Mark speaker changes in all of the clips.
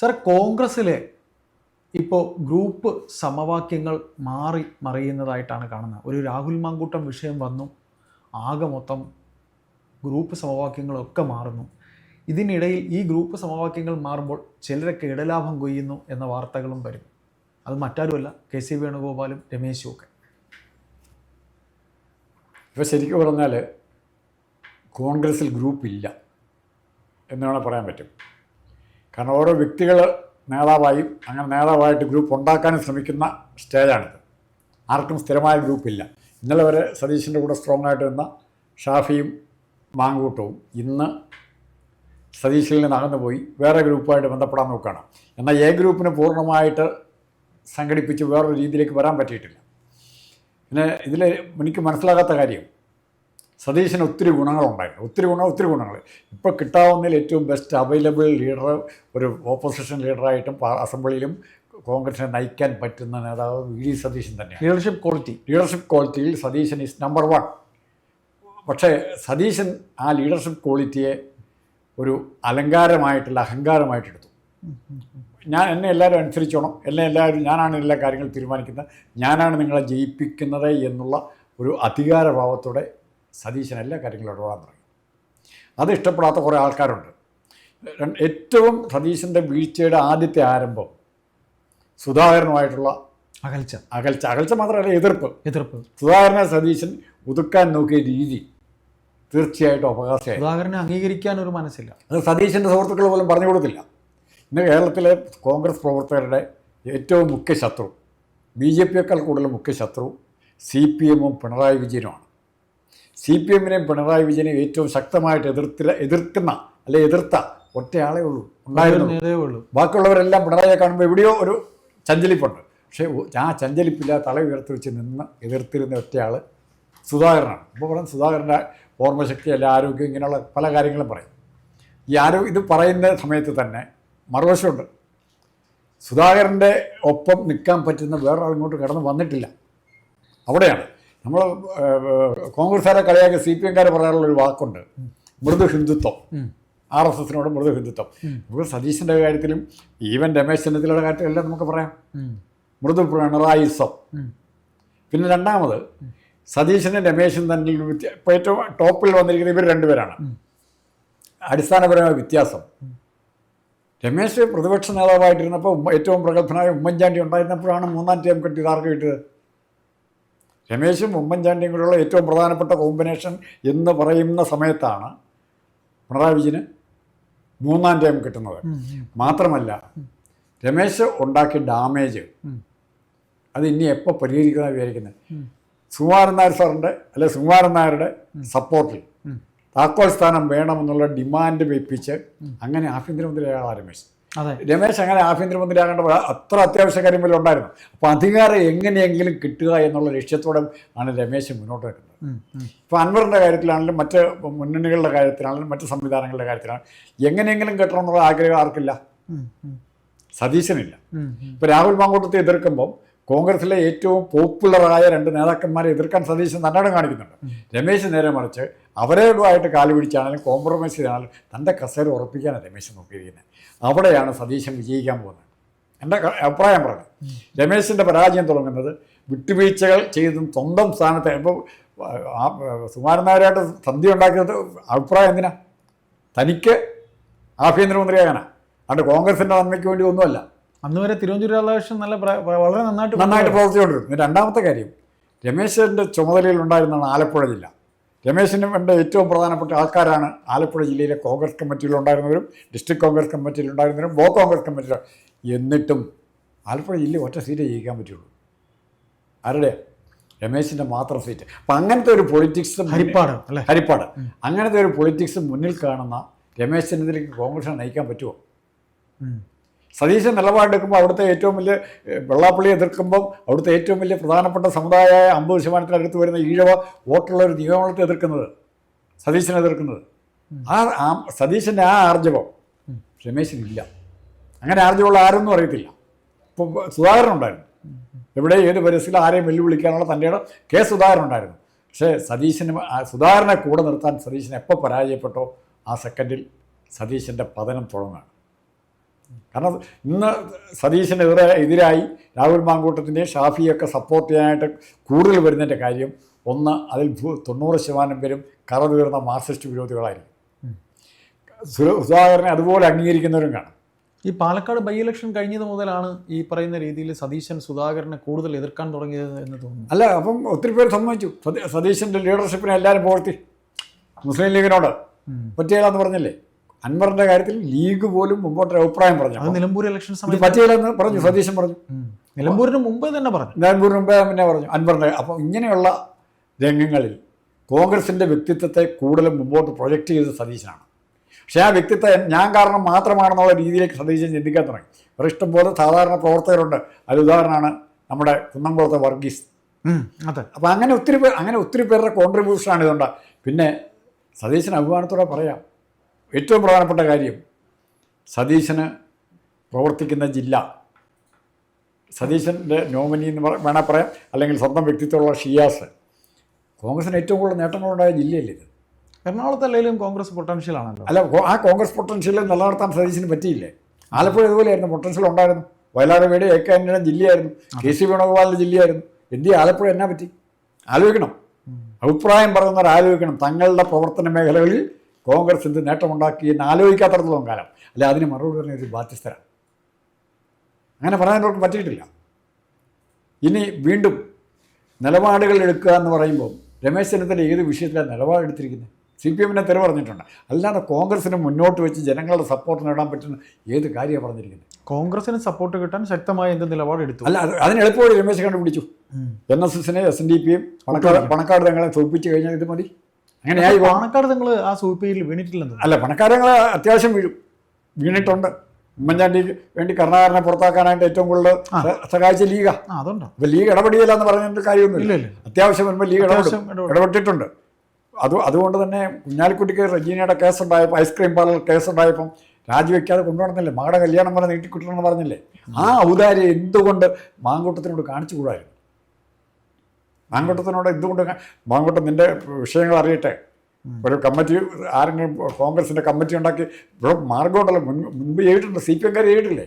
Speaker 1: Sir കോൺഗ്രസ്സിലെ ഇപ്പോൾ group സമവാക്യങ്ങൾ മാറി മറിയുന്നതായിട്ടാണ് കാണുന്നത്. ഒരു രാഹുൽ മാങ്കൂട്ടം വിഷയം വന്നു. ആകെ മൊത്തം ഗ്രൂപ്പ് സമവാക്യങ്ങളൊക്കെ മാറുന്നു. ഇതിനിടയിൽ ഈ ഗ്രൂപ്പ് സമവാക്യങ്ങൾ മാറുമ്പോൾ ചിലരൊക്കെ ഇടലാഭം കൊയ്യുന്നു എന്ന വാർത്തകളും വരും. അത് മറ്റാരുമല്ല കെ സി വേണുഗോപാലും രമേശും ഒക്കെ.
Speaker 2: ഇപ്പോൾ ശരിക്കും പറഞ്ഞാൽ കോൺഗ്രസ്സിൽ ഗ്രൂപ്പില്ല എന്ന് വേണേൽ പറയാൻ പറ്റും. കാരണം ഓരോ വ്യക്തികൾ നേതാവായും അങ്ങനെ നേതാവായിട്ട് ഗ്രൂപ്പ് ഉണ്ടാക്കാനും ശ്രമിക്കുന്ന സ്റ്റേജാണിത് ആർക്കും സ്ഥിരമായ ഗ്രൂപ്പില്ല. ഇന്നലെ വരെ സതീശിന്റെ കൂടെ സ്ട്രോങ് ആയിട്ട് നിന്ന ഷാഫിയും മാങ്കൂട്ടവും ഇന്ന് സതീശിൽ നിന്ന് അകന്നു പോയി വേറെ ഗ്രൂപ്പുമായിട്ട് ബന്ധപ്പെടാൻ നോക്കുകയാണ്. എന്നാൽ എ ഗ്രൂപ്പിന് പൂർണമായിട്ട് സംഘടിപ്പിച്ച് വേറൊരു രീതിയിലേക്ക് വരാൻ പറ്റിയിട്ടില്ല. പിന്നെ ഇതിൽ എനിക്ക് മനസ്സിലാകാത്ത കാര്യം സതീശന് ഒത്തിരി ഗുണങ്ങളുണ്ടായിരുന്നു. ഒത്തിരി ഗുണം ഒത്തിരി ഗുണങ്ങൾ ഇപ്പോൾ കിട്ടാവുന്നതിൽ ഏറ്റവും ബെസ്റ്റ് അവൈലബിൾ ലീഡർ ഒരു ഓപ്പോസിഷൻ ലീഡറായിട്ടും അസംബ്ലിയിലും കോൺഗ്രസിനെ നയിക്കാൻ പറ്റുന്ന നേതാവ് വി ഡി സതീശൻ തന്നെയാണ്.
Speaker 1: ലീഡർഷിപ്പ് ക്വാളിറ്റി
Speaker 2: ലീഡർഷിപ്പ് ക്വാളിറ്റിയിൽ സതീശൻ ഈസ് നമ്പർ വൺ പക്ഷേ സതീശൻ ആ ലീഡർഷിപ്പ് ക്വാളിറ്റിയെ ഒരു അലങ്കാരമായിട്ടുള്ള അഹങ്കാരമായിട്ടെടുത്തു ഞാൻ എന്നെ എല്ലാവരും അനുസരിച്ചോണം. എന്നെ എല്ലാവരും ഞാനാണ് എല്ലാ കാര്യങ്ങളും തീരുമാനിക്കുന്നത്. ഞാനാണ് നിങ്ങളെ ജയിപ്പിക്കുന്നത് എന്നുള്ള ഒരു അധികാരഭാവത്തോടെ സതീശൻ എല്ലാ കാര്യങ്ങളും ഇടപെടാൻ തുടങ്ങി. അത് ഇഷ്ടപ്പെടാത്ത കുറേ ആൾക്കാരുണ്ട്. ഏറ്റവും സതീശന്റെ വീഴ്ചയുടെ ആദ്യത്തെ ആരംഭം സുധാകരനുമായിട്ടുള്ള
Speaker 1: അകൽച്ച.
Speaker 2: അകൽച്ച. അകൽച്ച മാത്രമല്ല എതിർപ്പ്.
Speaker 1: എതിർപ്പ്.
Speaker 2: സുധാകരനെ സതീശൻ ഒതുക്കാൻ നോക്കിയ രീതി തീർച്ചയായിട്ടും അപകാശമായി
Speaker 1: സുധാകരനെ അംഗീകരിക്കാൻ ഒരു മനസ്സില്ല.
Speaker 2: അത് സതീശന്റെ സുഹൃത്തുക്കൾ പോലും പറഞ്ഞു കൊടുത്തില്ല. ഇന്ന് കേരളത്തിലെ കോൺഗ്രസ് പ്രവർത്തകരുടെ ഏറ്റവും മുഖ്യ ശത്രു ബി ജെ പിയേക്കാൾ കൂടുതൽ മുഖ്യ ശത്രു സി പി എമ്മും പിണറായി വിജയനുമാണ്. സി പി എമ്മിനെയും പിണറായി വിജയനെ ഏറ്റവും ശക്തമായിട്ട് എതിർത്തില്ല എതിർക്കുന്ന അല്ലെ എതിർത്ത ഒറ്റയാളേ ഉള്ളൂ ഉണ്ടായിരുന്നു ബാക്കിയുള്ളവരെല്ലാം പിണറായിയെ കാണുമ്പോൾ എവിടെയോ ഒരു ചഞ്ചലിപ്പുണ്ട്. പക്ഷേ ആ ചഞ്ചലിപ്പില്ല തല ഉയർത്തി വെച്ച് നിന്ന് എതിർത്തിരുന്ന ഒറ്റയാൾ സുധാകരനാണ്. അപ്പോൾ ഇവിടെ സുധാകരന്റെ ഓർമ്മശക്തി അല്ല ആരോഗ്യം ഇങ്ങനെയുള്ള പല കാര്യങ്ങളും പറയും. ഈ ആരോഗ്യം ഇത് പറയുന്ന സമയത്ത് തന്നെ മറുവശമുണ്ട്. സുധാകരന്റെ ഒപ്പം നിൽക്കാൻ പറ്റുന്ന വേറെ ഇങ്ങോട്ട് കടന്ന് വന്നിട്ടില്ല. അവിടെയാണ്. നമ്മൾ കോൺഗ്രസ്സുകാരെ കളിയാക്കി സി പി എംകാരെ പറയാനുള്ളൊരു വാക്കുണ്ട്. മൃദു ഹിന്ദുത്വം. ആർ എസ് എസിനോട് മൃദു ഹിന്ദുത്വം. നമുക്ക് സതീശന്റെ കാര്യത്തിലും ഈവൻ രമേശ് ചെന്നിത്തലയുടെ കാര്യത്തിലും എല്ലാം നമുക്ക് പറയാം. മൃദു പിണറായിസം. പിന്നെ രണ്ടാമത് സതീശനും രമേശും തന്നെ ഇപ്പോൾ ഏറ്റവും ടോപ്പിൽ വന്നിരിക്കുന്ന ഇവർ രണ്ടുപേരാണ്. അടിസ്ഥാനപരമായ വ്യത്യാസം. രമേശ് പ്രതിപക്ഷ നേതാവായിട്ടിരുന്നപ്പോൾ ഏറ്റവും പ്രഗത്ഭനായ ഉമ്മൻചാണ്ടി ഉണ്ടായിരുന്നപ്പോഴാണ് മൂന്നാം ടൈം കിട്ടിയത് ആർക്ക് കിട്ടിയത് രമേശും ഉമ്മൻചാണ്ടിയും കൂടെയുള്ള ഏറ്റവും പ്രധാനപ്പെട്ട കോമ്പിനേഷൻ എന്ന് പറയുന്ന സമയത്താണ് പിണറായി വിജയന് മൂന്നാം ടൈം കിട്ടുന്നത്. മാത്രമല്ല രമേശ് ഉണ്ടാക്കിയ ഡാമേജ് അത് ഇനി എപ്പോൾ പരിഹരിക്കുന്ന വിചാരിക്കുന്നത്. സുകുമാരൻ നായർ സാറിന്റെ അല്ലെ സുകുമാരൻ നായരുടെ സപ്പോർട്ടിൽ താക്കോൽ സ്ഥാനം വേണമെന്നുള്ള ഡിമാൻഡ് വെപ്പിച്ച് അങ്ങനെ ആഭ്യന്തരമന്ത്രി അയാളാണ്
Speaker 1: രമേശ്.
Speaker 2: രമേശ് അങ്ങനെ ആഭ്യന്തരമന്ത്രിയാകേണ്ട അത്ര അത്യാവശ്യ കാര്യം പോലും ഉണ്ടായിരുന്നു? അപ്പോൾ അധികാരം എങ്ങനെയെങ്കിലും കിട്ടുക എന്നുള്ള ലക്ഷ്യത്തോടെ ആണ് രമേശ് മുന്നോട്ട് വെക്കുന്നത്. ഇപ്പോൾ അൻവറിന്റെ കാര്യത്തിലാണെങ്കിലും മറ്റ് മുന്നണികളുടെ കാര്യത്തിലാണെങ്കിലും മറ്റ് സംവിധാനങ്ങളുടെ കാര്യത്തിലാണെങ്കിലും എങ്ങനെയെങ്കിലും കിട്ടണമെന്നുള്ള ആഗ്രഹം ആർക്കില്ല. സതീശനില്ല. ഇപ്പോൾ രാഹുൽ മാങ്കൂട്ടത്തെ എതിർക്കുമ്പോൾ കോൺഗ്രസിലെ ഏറ്റവും പോപ്പുലറായ രണ്ട് നേതാക്കന്മാരെ എതിർക്കാൻ സതീശൻ തന്നോട് കാണിക്കുന്നുണ്ട്. രമേശ് നേരെ മറിച്ച് അവരോടുമായിട്ട് കാൽ പിടിച്ചാണെങ്കിലും കോംപ്രമൈസ് ചെയ്താണെങ്കിലും തന്റെ കസേര ഉറപ്പിക്കാനാണ് രമേശ് നോക്കിയിരിക്കുന്നത്. അവിടെയാണ് സതീശൻ വിജയിക്കാൻ പോകുന്നത്. എന്റെ അഭിപ്രായം പറഞ്ഞു രമേശിന്റെ പരാജയം തുടങ്ങുന്നത് വിട്ടുവീഴ്ചകൾ ചെയ്തും സ്വന്തം സ്ഥാനത്ത് ഇപ്പോൾ ആ സുമാരൻ നായരായിട്ട് സന്ധി ഉണ്ടാക്കിയത് അഭിപ്രായം എന്തിനാ? തനിക്ക് ആഭ്യന്തരമന്ത്രിയാകാനാണ് അതുകൊണ്ട് കോൺഗ്രസിന്റെ നന്മയ്ക്ക് വേണ്ടി ഒന്നുമല്ല.
Speaker 1: അന്ന് വരെ തിരുവനന്തപുരം രാധാകൃഷ്ണൻ നല്ല വളരെ നന്നായിട്ട്
Speaker 2: നന്നായിട്ട് പ്രവർത്തിച്ചുകൊണ്ടിരുന്നു. രണ്ടാമത്തെ കാര്യം രമേശിന്റെ ചുമതലയിൽ ഉണ്ടായിരുന്നതാണ് ആലപ്പുഴ ജില്ല. രമേശിനും എന്റെ ഏറ്റവും പ്രധാനപ്പെട്ട ആൾക്കാരാണ് ആലപ്പുഴ ജില്ലയിലെ കോൺഗ്രസ് കമ്മിറ്റിയിലുണ്ടായിരുന്നവരും ഡിസ്ട്രിക്ട് കോൺഗ്രസ് കമ്മിറ്റിയിലുണ്ടായിരുന്നവരും ബ്ലോക്ക് കോൺഗ്രസ് കമ്മിറ്റിയിൽ എന്നിട്ടും ആലപ്പുഴ ജില്ല ഒറ്റ സീറ്റേ ജയിക്കാൻ പറ്റുള്ളൂ. ആരുടെ? രമേശിന്റെ മാത്രം സീറ്റ് അപ്പം അങ്ങനത്തെ ഒരു പൊളിറ്റിക്സ്
Speaker 1: ഹരിപ്പാട് അല്ലേ?
Speaker 2: ഹരിപ്പാട്. അങ്ങനത്തെ ഒരു പൊളിറ്റിക്സ് മുന്നിൽ കാണുന്ന രമേശ് ചെന്നിത്തലയ്ക്ക് കോൺഗ്രസിനെ നയിക്കാൻ പറ്റുമോ. സതീശൻ നിലപാടെടുക്കുമ്പോൾ അവിടുത്തെ ഏറ്റവും വലിയ വെള്ളാപ്പള്ളി എതിർക്കുമ്പോൾ അവിടുത്തെ ഏറ്റവും വലിയ പ്രധാനപ്പെട്ട സമുദായമായ അമ്പത് ശതമാനത്തിനടുത്ത് വരുന്ന ഈഴവ വോട്ടുള്ള ഒരു നിയമത്തെ എതിർക്കുന്നത് സതീശനെ എതിർക്കുന്നത്. ആ സതീശന്റെ ആ ആർജവം രമേശിനില്ല. അങ്ങനെ ആർജവമുള്ള ആരൊന്നും അറിയത്തില്ല. ഇപ്പോൾ സുധാകരൻ ഉണ്ടായിരുന്നു. എവിടെ ഏത് പരിസ്ഥിതിയിൽ ആരെയും വെല്ലുവിളിക്കാനുള്ള തന്റെ ഇടം? കെ സുധാകരൻ ഉണ്ടായിരുന്നു. പക്ഷേ സതീശന് സുധാകരനെ കൂടെ നിർത്താൻ സതീശൻ എപ്പോൾ പരാജയപ്പെട്ടോ ആ സെക്കൻഡിൽ സതീശന്റെ പതനം തുടങ്ങുകയാണ്. കാരണം ഇന്ന് സതീശനെതിരെ എതിരായി രാഹുൽ മാങ്കൂട്ടത്തിന്റെയും ഷാഫിയൊക്കെ സപ്പോർട്ട് ചെയ്യാനായിട്ട് കൂടുതൽ വരുന്നതിന്റെ കാര്യം ഒന്ന് അതിൽ ഭൂ- തൊണ്ണൂറ് ശതമാനം പേരും കറതുയർന്ന മാർക്സിസ്റ്റ് വിരോധികളായിരിക്കും. സുധാകരനെ അതുപോലെ അംഗീകരിക്കുന്നവരും കാണും.
Speaker 1: ഈ പാലക്കാട് ബൈ ഇലക്ഷൻ കഴിഞ്ഞത് മുതലാണ് ഈ പറയുന്ന രീതിയിൽ സതീശൻ സുധാകരനെ കൂടുതൽ എതിർക്കാൻ തുടങ്ങിയത് എന്ന് തോന്നുന്നു.
Speaker 2: അല്ല അപ്പം ഒത്തിരി പേര് സമ്മതിച്ചു. സതീ- സതീശന്റെ ലീഡർഷിപ്പിനെ എല്ലാവരും പോർത്തി മുസ്ലിം ലീഗിനോട് പറ്റിയാലെന്ന് പറഞ്ഞില്ലേ? അൻവറിന്റെ കാര്യത്തിൽ ലീഗ് പോലും മുമ്പോട്ടൊരു അഭിപ്രായം പറഞ്ഞു.
Speaker 1: അത് നിലമ്പൂർ ഇലക്ഷൻ സമയത്ത്
Speaker 2: പറ്റിയില്ലെന്ന് പറഞ്ഞു സതീശൻ പറഞ്ഞു.
Speaker 1: നിലമ്പൂരിന് മുമ്പേ തന്നെ പറഞ്ഞു.
Speaker 2: നിലമ്പൂരിന് മുമ്പേ പിന്നെ പറഞ്ഞു. അൻവറിന്റെ അപ്പോൾ ഇങ്ങനെയുള്ള രംഗങ്ങളിൽ കോൺഗ്രസിന്റെ വ്യക്തിത്വത്തെ കൂടുതൽ മുമ്പോട്ട് പ്രൊജക്റ്റ് ചെയ്തത് സതീശനാണ്. പക്ഷേ ആ വ്യക്തിത്വം ഞാൻ കാരണം മാത്രമാണെന്നുള്ള രീതിയിലേക്ക് സതീശൻ ചിന്തിക്കാൻ തുടങ്ങി. ഒരു ഇഷ്ടംപോലെ സാധാരണ പ്രവർത്തകരുണ്ട്. അതിൽ ഉദാഹരണമാണ് നമ്മുടെ കുന്നംകുളത്തെ വർഗീസ്.
Speaker 1: അതെ.
Speaker 2: അപ്പോൾ അങ്ങനെ ഒത്തിരി പേർ അങ്ങനെ ഒത്തിരി പേരുടെ കോൺട്രിബ്യൂഷനാണ് ഇതുണ്ട്. പിന്നെ സതീശൻ അഭിമാനത്തോടെ പറയാം. ഏറ്റവും പ്രധാനപ്പെട്ട കാര്യം സതീശന് പ്രവർത്തിക്കുന്ന ജില്ല. സതീശന്റെ നോമിനി എന്ന് വേണേൽ പറയാം. അല്ലെങ്കിൽ സ്വന്തം വ്യക്തിത്വമുള്ള ഷിയാസ്. കോൺഗ്രസിന് ഏറ്റവും കൂടുതൽ നേട്ടങ്ങളുണ്ടായ ജില്ലയല്ലേ ഇത്?
Speaker 1: എറണാകുളത്ത് അല്ലെങ്കിലും കോൺഗ്രസ് പൊട്ടൻഷ്യൽ ആണല്ലോ.
Speaker 2: അല്ല ആ കോൺഗ്രസ് പൊട്ടൻഷ്യൽ നിലനിർത്താൻ സതീശന് പറ്റിയില്ലേ? ആലപ്പുഴ ഇതുപോലെയായിരുന്നു പൊട്ടൻഷ്യൽ ഉണ്ടായിരുന്നു. വയലാട് വീട് എ കെ ജില്ലയായിരുന്നു. കെ സി വേണുഗോപാലിന്റെ ജില്ലയായിരുന്നു. എന്ത് ചെയ്യും? ആലപ്പുഴ എന്നാ പറ്റി? ആലോചിക്കണം. അഭിപ്രായം പറയുന്നവർ ആലോചിക്കണം. തങ്ങളുടെ പ്രവർത്തന മേഖലകളിൽ കോൺഗ്രസ് എന്ത് നേട്ടമുണ്ടാക്കി എന്ന് ആലോചിക്കാത്തടത്തോളം കാലം. അല്ല അതിന് മറുപടി പറഞ്ഞ ഒരു ബാധ്യസ്ഥരാണ് അങ്ങനെ പറയാനവർക്ക് പറ്റിയിട്ടില്ല. ഇനി വീണ്ടും നിലപാടുകൾ എടുക്കുക എന്ന് പറയുമ്പോൾ രമേശ് ചെന്നിത്തല ഏത് വിഷയത്തിലാണ് നിലപാടെടുത്തിരിക്കുന്നത്? സി പി എമ്മിനെ തെരുവ് പറഞ്ഞിട്ടുണ്ട്. അല്ലാതെ കോൺഗ്രസിന് മുന്നോട്ട് വെച്ച് ജനങ്ങളുടെ സപ്പോർട്ട് നേടാൻ പറ്റുന്ന ഏത് കാര്യമാണ് പറഞ്ഞിരിക്കുന്നത്?
Speaker 1: കോൺഗ്രസിന് സപ്പോർട്ട് കിട്ടാൻ ശക്തമായ എന്ത് നിലപാടെടുത്തു?
Speaker 2: അല്ല അത് അതിന് എളുപ്പമായി രമേശ് കണ്ടുപിടിച്ചു. എൻ എസ് എസിനെ എസ് എൻ ഡി പിയും പണക്കാട് പണക്കാട് തങ്ങളെ തോൽപ്പിച്ച് കഴിഞ്ഞാൽ ഇത് മതി? അങ്ങനെയായി
Speaker 1: പണക്കാട് നിങ്ങൾ ആ സൂപ്പിയിൽ വീണിട്ടില്ലെന്ന്
Speaker 2: അല്ല പണക്കാരങ്ങളെ അത്യാവശ്യം വീഴും. വീണിട്ടുണ്ട്. ഉമ്മൻചാണ്ടി വേണ്ടി കർണാകരനെ പുറത്താക്കാനായിട്ട് ഏറ്റവും കൂടുതൽ സഹായിച്ച ലീഗ.
Speaker 1: ആ അതുണ്ടോ?
Speaker 2: അപ്പോൾ ലീഗ് ഇടപെടിയില്ല എന്ന് പറഞ്ഞിട്ട് കാര്യമൊന്നുമില്ല.
Speaker 1: ഇല്ല ഇല്ല
Speaker 2: അത്യാവശ്യം വരുമ്പോൾ ലീഗ് ഇടപെടും. ഇടപെട്ടിട്ടുണ്ട്. അത് അതുകൊണ്ട് തന്നെ കുഞ്ഞാലിക്കുട്ടിക്ക് റജീനയുടെ കേസുണ്ടായപ്പോൾ ഐസ്ക്രീം പാർലർ കേസുണ്ടായപ്പം രാജിവെക്കാതെ കൊണ്ടുവന്നില്ലേ? മകളുടെ കല്യാണം വരെ നീട്ടിക്കിട്ടണമെന്ന് പറഞ്ഞില്ലേ? ആ ഔദാര്യം എന്തുകൊണ്ട് മാങ്കൂട്ടത്തിനോട് കാണിച്ചുകൂടായിരുന്നു മാങ്കൂട്ടത്തിനോട് എന്തുകൊണ്ട് കാ- നിന്റെ നിന്റെ വിഷയങ്ങൾ അറിയട്ടെ. ഒരു കമ്മിറ്റി ആരെങ്കിലും കോൺഗ്രസിന്റെ കമ്മിറ്റി ഉണ്ടാക്കി ഇവിടെ മാർഗമുണ്ടല്ലോ. മുൻ മുൻപ് ചെയ്തിട്ടുണ്ട് സി പി എംകാർ ചെയ്തിട്ടില്ലേ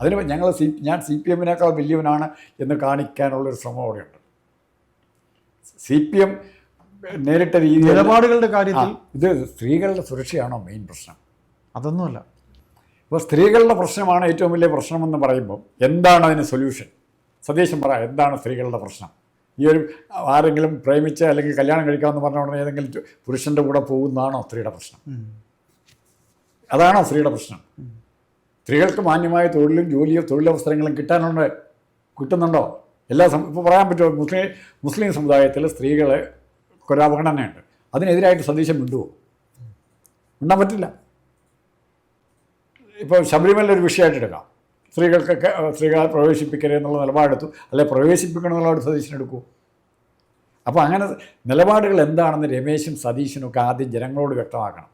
Speaker 2: അതിന് ഞങ്ങൾ സി ഞാൻ സി പി എമ്മിനേക്കാൾ വലിയവനാണ് എന്ന് കാണിക്കാനുള്ളൊരു ശ്രമം അവിടെയുണ്ട്. സി പി എം നേരിട്ട രീതി
Speaker 1: നിലപാടുകളുടെ കാര്യത്തിൽ
Speaker 2: ഇത് സ്ത്രീകളുടെ സുരക്ഷയാണോ മെയിൻ പ്രശ്നം?
Speaker 1: അതൊന്നുമല്ല.
Speaker 2: ഇപ്പോൾ സ്ത്രീകളുടെ പ്രശ്നമാണ് ഏറ്റവും വലിയ പ്രശ്നമെന്ന് പറയുമ്പോൾ എന്താണ് അതിന് സൊല്യൂഷൻ സതീശൻ പറ എന്താണ് സ്ത്രീകളുടെ പ്രശ്നം? ഈ ഒരു ആരെങ്കിലും പ്രേമിച്ച് അല്ലെങ്കിൽ കല്യാണം കഴിക്കാമെന്ന് പറഞ്ഞ ഉടനെ ഏതെങ്കിലും പുരുഷന്റെ കൂടെ പോകുന്നതാണോ സ്ത്രീയുടെ പ്രശ്നം. അതാണോ സ്ത്രീയുടെ പ്രശ്നം? സ്ത്രീകൾക്ക് മാന്യമായ തൊഴിലും ജോലിയും തൊഴിലവസരങ്ങളും കിട്ടാനുണ്ട് കിട്ടുന്നുണ്ടോ? എല്ലാ സം ഇപ്പോൾ പറയാൻ പറ്റുമോ? മുസ്ലിം മുസ്ലിം സമുദായത്തിൽ സ്ത്രീകൾ ഒരു അവഗണനയുണ്ട്. അതിനെതിരായിട്ട് സന്ദേശം മിണ്ടുവോ? മിണ്ടാൻ പറ്റില്ല. ഇപ്പോൾ ശബരിമല ഒരു വിഷയമായിട്ട് എടുക്കാം. സ്ത്രീകൾക്കൊക്കെ സ്ത്രീകളെ പ്രവേശിപ്പിക്കരുത് എന്നുള്ള നിലപാടെടുത്തു. അല്ലെ പ്രവേശിപ്പിക്കണം എന്നുള്ള സതീശൻ എടുക്കൂ അപ്പോൾ അങ്ങനെ നിലപാടുകൾ എന്താണെന്ന് രമേശും സതീശനും ഒക്കെ ആദ്യം ജനങ്ങളോട് വ്യക്തമാക്കണം.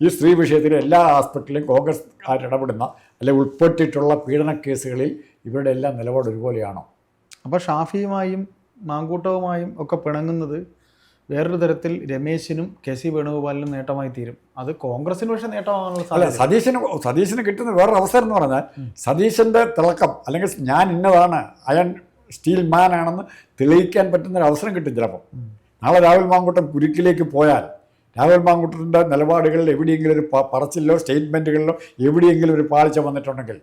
Speaker 2: ഈ സ്ത്രീ വിഷയത്തിൽ എല്ലാ ആസ്പെക്റ്റിലും കോൺഗ്രസ് ഇടപെടുന്ന അല്ലെ ഉൾപ്പെട്ടിട്ടുള്ള പീഡന കേസുകളിൽ ഇവരുടെ എല്ലാം നിലപാട് ഒരുപോലെയാണോ?
Speaker 1: അപ്പോൾ ഷാഫിയുമായും മാങ്കൂട്ടവുമായും ഒക്കെ പിണങ്ങുന്നത് വേറൊരു തരത്തിൽ രമേശിനും കെ സി വേണുഗോപാലിനും നേട്ടമായി തീരും. അത് കോൺഗ്രസിന് പക്ഷേ നേട്ടമാകാനുള്ള
Speaker 2: അല്ല സതീശന് സതീശന് കിട്ടുന്ന വേറൊരു അവസരം എന്ന് പറഞ്ഞാൽ സതീശന്റെ തിളക്കം അല്ലെങ്കിൽ ഞാൻ ഇന്നതാണ് അയൺ സ്റ്റീൽ മാൻ ആണെന്ന് തെളിയിക്കാൻ പറ്റുന്ന ഒരു അവസരം കിട്ടും ചിലപ്പം. നാളെ രാഹുൽ മാങ്കുട്ടൻ കുരുക്കിലേക്ക് പോയാൽ രാഹുൽ മാങ്കുട്ടന്റെ നിലപാടുകളിൽ എവിടെയെങ്കിലും ഒരു പറച്ചിലോ സ്റ്റേറ്റ്മെന്റുകളിലോ എവിടെയെങ്കിലും ഒരു പാളിച്ച വന്നിട്ടുണ്ടെങ്കിൽ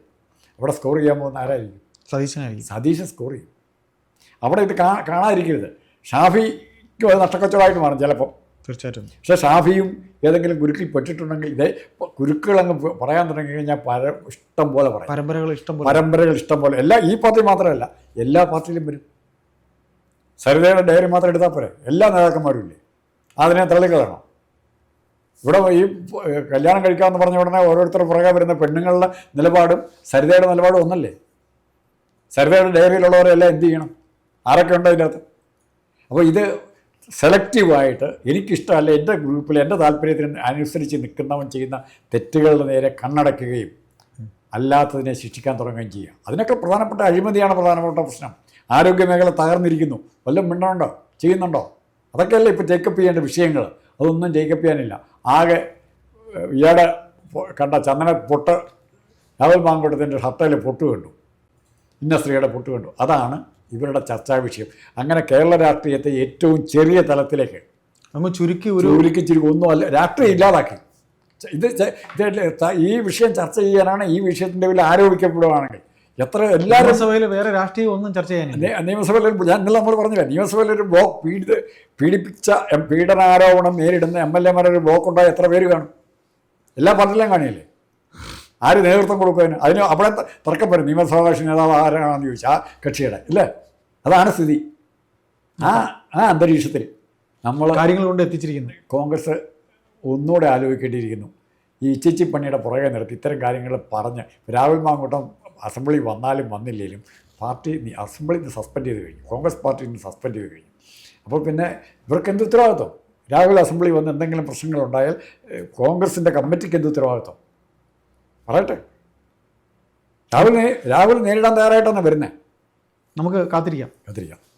Speaker 2: അവിടെ സ്കോർ ചെയ്യാൻ പോകുന്ന ആരായിരിക്കും?
Speaker 1: സതീശനായിരിക്കും.
Speaker 2: സതീശൻ സ്കോർ ചെയ്യും. അവിടെ ഇത് കാണാതിരിക്കരുത്. ഷാഫിക്കും അത് നഷ്ടക്കച്ചവടമായിട്ട് മാറും ചിലപ്പോൾ
Speaker 1: തീർച്ചയായിട്ടും.
Speaker 2: പക്ഷേ ഷാഫിയും ഏതെങ്കിലും ഗുരുക്കിൽ പെട്ടിട്ടുണ്ടെങ്കിൽ ഇതേ കുരുക്കുകൾ അങ്ങ് പറയാൻ തുടങ്ങി കഴിഞ്ഞാൽ പര ഇഷ്ടം പോലെ പറയും.
Speaker 1: പരമ്പരകൾ ഇഷ്ടം പോലെ.
Speaker 2: പരമ്പരകൾ ഇഷ്ടം പോലെ. എല്ലാ ഈ പാർട്ടി മാത്രമല്ല എല്ലാ പാർട്ടിയിലും വരും. സരിതയുടെ ഡയറി മാത്രം എടുത്താൽ പോരെ. എല്ലാ നേതാക്കന്മാരും ഇല്ലേ? അതിനെ തള്ളിക്കളയണം? ഇവിടെ ഈ കല്യാണം കഴിക്കാമെന്ന് പറഞ്ഞ ഉടനെ ഓരോരുത്തർ പുറകെ വരുന്ന പെണ്ണുങ്ങളുടെ നിലപാടും സരിതയുടെ നിലപാടും ഒന്നല്ലേ? സരിതയുടെ ഡയറിയിലുള്ളവരെല്ലാം എന്ത് ചെയ്യണം? ആരൊക്കെ ഉണ്ട് ഇതിനകത്ത് അപ്പോൾ ഇത് സെലക്റ്റീവായിട്ട് എനിക്കിഷ്ടമല്ല എന്റെ ഗ്രൂപ്പിൽ എന്റെ താല്പര്യത്തിന് അനുസരിച്ച് നിൽക്കുന്നവൻ ചെയ്യുന്ന തെറ്റുകളുടെ നേരെ കണ്ണടയ്ക്കുകയും അല്ലാത്തതിനെ ശിക്ഷിക്കാൻ തുടങ്ങുകയും ചെയ്യുക. അതിനൊക്കെ പ്രധാനപ്പെട്ട അഴിമതിയാണ് പ്രധാനപ്പെട്ട പ്രശ്നം. ആരോഗ്യ മേഖല തകർന്നിരിക്കുന്നു. വല്ലതും മിണ്ടുണ്ടോ ചെയ്യുന്നുണ്ടോ? അതൊക്കെയല്ലേ ഇപ്പോൾ ടേക്കപ്പ് ചെയ്യേണ്ട വിഷയങ്ങൾ. അതൊന്നും ടേക്കപ്പ് ചെയ്യാനില്ല. ആകെ ഇയാടെ കണ്ട ചന്ദന പൊട്ട് രാഹുൽ മാങ്കൂട്ടത്തിന്റെ ഷർട്ടയിൽ പൊട്ട് കണ്ടു. ഇന്ന സ്ത്രീയുടെ പൊട്ട് കണ്ടു. അതാണ് ഇവരുടെ ചർച്ചാ വിഷയം. അങ്ങനെ കേരള രാഷ്ട്രീയത്തെ ഏറ്റവും ചെറിയ തലത്തിലേക്ക്
Speaker 1: അങ്ങ് ചുരുക്കി ഒരു
Speaker 2: ചുരുക്കി ചുരുക്കി ഒന്നും അല്ല രാഷ്ട്രീയം ഇല്ലാതാക്കി. ഇത് ഈ വിഷയം ചർച്ച ചെയ്യാനാണ് ഈ വിഷയത്തിന്റെ പേരിൽ ആരോപിക്കപ്പെടുകയാണെങ്കിൽ എത്ര എല്ലാ
Speaker 1: നിയമസഭയിൽ വേറെ രാഷ്ട്രീയം ഒന്നും ചർച്ച ചെയ്യാനില്ല.
Speaker 2: നിയമസഭയിൽ ഞാൻ ഇന്നലെ നമ്മൾ പറഞ്ഞില്ല നിയമസഭയിൽ ഒരു ബ്ലോക്ക് പീഡിത പീഡിപ്പിച്ച പീഡനാരോപണം നേരിടുന്ന എം എൽ എമാരുടെ ഒരു ബ്ലോക്ക് ഉണ്ടായ എത്ര പേര് കാണും? എല്ലാ പാർട്ടിയിലും കാണിയില്ലേ ആര് നേതൃത്വം കൊടുക്കുവാൻ അതിന് അവിടെ തർക്കം വരും നിയമസഭാകക്ഷി നേതാവ് ആരാണെന്ന് ചോദിച്ചാൽ ആ കക്ഷിയുടെ. ഇല്ലേ? അതാണ് സ്ഥിതി. ആ ആ അന്തരീക്ഷത്തിൽ നമ്മൾ
Speaker 1: കാര്യങ്ങൾ കൊണ്ട് എത്തിച്ചിരിക്കുന്നത്
Speaker 2: കോൺഗ്രസ് ഒന്നുകൂടെ ആലോചിക്കേണ്ടിയിരിക്കുന്നു. ഈ ഇച്ചിച്ചി പണിയുടെ പുറകെ നിർത്തി ഇത്തരം കാര്യങ്ങൾ പറഞ്ഞ് രാഹുൽ മാങ്കൂട്ടം അസംബ്ലി വന്നാലും വന്നില്ലെങ്കിലും പാർട്ടി അസംബ്ലി അസംബ്ലിയിൽ നിന്ന് സസ്പെൻഡ് ചെയ്ത് കഴിഞ്ഞു. കോൺഗ്രസ് പാർട്ടി നിന്ന് സസ്പെൻഡ് ചെയ്ത് കഴിഞ്ഞു. അപ്പോൾ പിന്നെ ഇവർക്ക് എന്ത് ഉത്തരവാദിത്വം? രാഹുൽ അസംബ്ലി വന്ന് എന്തെങ്കിലും പ്രശ്നങ്ങളുണ്ടായാൽ കോൺഗ്രസിന്റെ കമ്മിറ്റിക്ക് എന്ത് ഉത്തരവാദിത്വം? പറയട്ടെ. രാഹുൽ രാഹുൽ നേരിടാൻ തയ്യാറായിട്ടാണ് വരുന്നത്
Speaker 1: നമുക്ക് കാത്തിരിക്കാം.
Speaker 2: കാത്തിരിക്കാം.